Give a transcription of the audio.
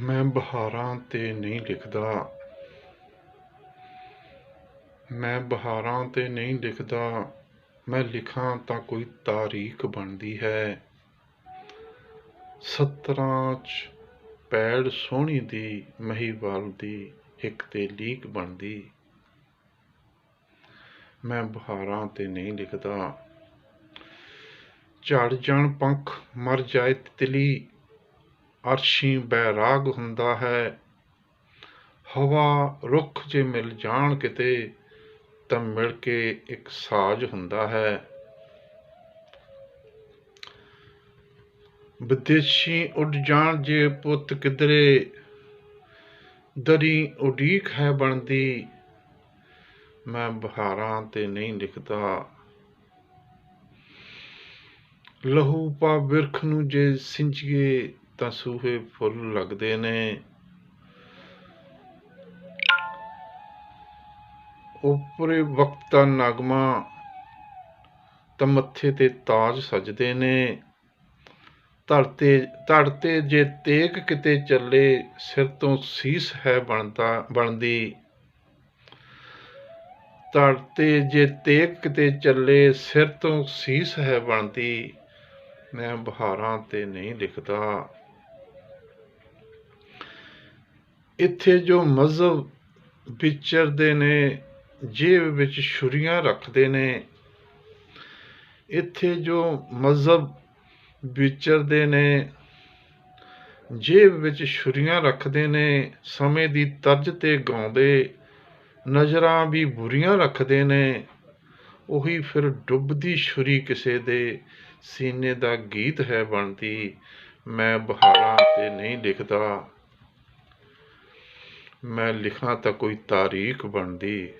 ਮੈਂ ਬਹਾਰਾਂ ਤੇ ਨਹੀਂ ਲਿਖਦਾ। ਮੈਂ ਬਹਾਰਾਂ ਤੇ ਨਹੀਂ ਲਿਖਦਾ। ਮੈਂ ਲਿਖਾਂ ਤਾਂ ਕੋਈ ਤਾਰੀਖ ਬਣਦੀ ਹੈ। ਸਤਰਾਂ ਚ ਪੈੜ ਸੋਹਣੀ ਦੀ, ਮਹੀਵਾਲ ਦੀ ਇੱਕ ਤੇ ਲੀਕ ਬਣਦੀ। ਮੈਂ ਬਹਾਰਾਂ ਤੇ ਨਹੀਂ ਲਿਖਦਾ। ਝੜ ਜਾਣ ਪੰਖ ਮਰ ਜਾਏ ਤਿਤਲੀ। ਅਰਸ਼ੀ ਬੈਰਾਗ ਹੁੰਦਾ ਹੈ। ਹਵਾ ਰੁੱਖ ਜੇ ਮਿਲ ਜਾਣ ਕਿਤੇ, ਤਾਂ ਮਿਲ ਕੇ ਇੱਕ ਸਾਜ ਹੁੰਦਾ ਹੈ। ਵਿਦੇਸ਼ੀ ਉੱਡ ਜਾਣ ਜੇ ਪੁੱਤ ਕਿਧਰੇ, ਦਰੀ ਉਡੀਕ ਹੈ ਬਣਦੀ, ਮੈਂ ਬਹਾਰਾਂ ਤੇ ਨਹੀਂ ਲਿਖਦਾ। ਲਹੂ ਪਾ ਬਿਰਖ ਨੂੰ ਜੇ ਸਿੰਜੀਏ ਤਾਂ ਸੂਹੇ ਫੁੱਲ ਲੱਗਦੇ ਨੇ। ਉਪਰੇ ਵਕਤ ਦਾ ਨਗਮਾ ਤਾਂ ਮੱਥੇ ਤੇ ਤਾਜ ਸਜਦੇ ਨੇ। ਧਰਤੇ ਧੜਤੇ ਜੇ ਤੇਕ ਕਿਤੇ ਚੱਲੇ, ਸਿਰ ਤੋਂ ਸੀਸ ਹੈ ਬਣਦਾ, ਬਣਦੀ। ਧੜਤੇ ਜੇ ਤੇਕ ਕਿਤੇ ਚੱਲੇ, ਸਿਰ ਤੋਂ ਸੀਸ ਹੈ ਬਣਦੀ। ਮੈਂ ਬਹਾਰਾਂ ਤੇ ਨਹੀਂ ਲਿਖਦਾ। ਇੱਥੇ ਜੋ ਮਜ਼ਹਬ ਵਿਚਰਦੇ ਨੇ, ਜੇਬ ਵਿੱਚ ਛੁਰੀਆਂ ਰੱਖਦੇ ਨੇ, ਇੱਥੇ ਜੋ ਮਜ਼ਹਬ ਵਿਚਰਦੇ ਨੇ, ਜੇਬ ਵਿੱਚ ਛੁਰੀਆਂ ਰੱਖਦੇ ਨੇ, ਸਮੇਂ ਦੀ ਤਰਜ ਤੇ ਗਾਉਂਦੇ, ਨਜ਼ਰਾਂ ਵੀ ਬੁਰੀਆਂ ਰੱਖਦੇ ਨੇ, ਉਹੀ ਫਿਰ ਡੁੱਬਦੀ ਛੁਰੀ ਕਿਸੇ ਦੇ ਸੀਨੇ ਦਾ ਗੀਤ ਹੈ ਬਣਦੀ, ਮੈਂ ਬਹਾਰਾਂ ਤੇ ਨਹੀਂ ਲਿਖਦਾ। ਮੈਂ ਲਿਖਾਂ ਤਾਂ ਕੋਈ ਤਾਰੀਖ ਬਣਦੀ।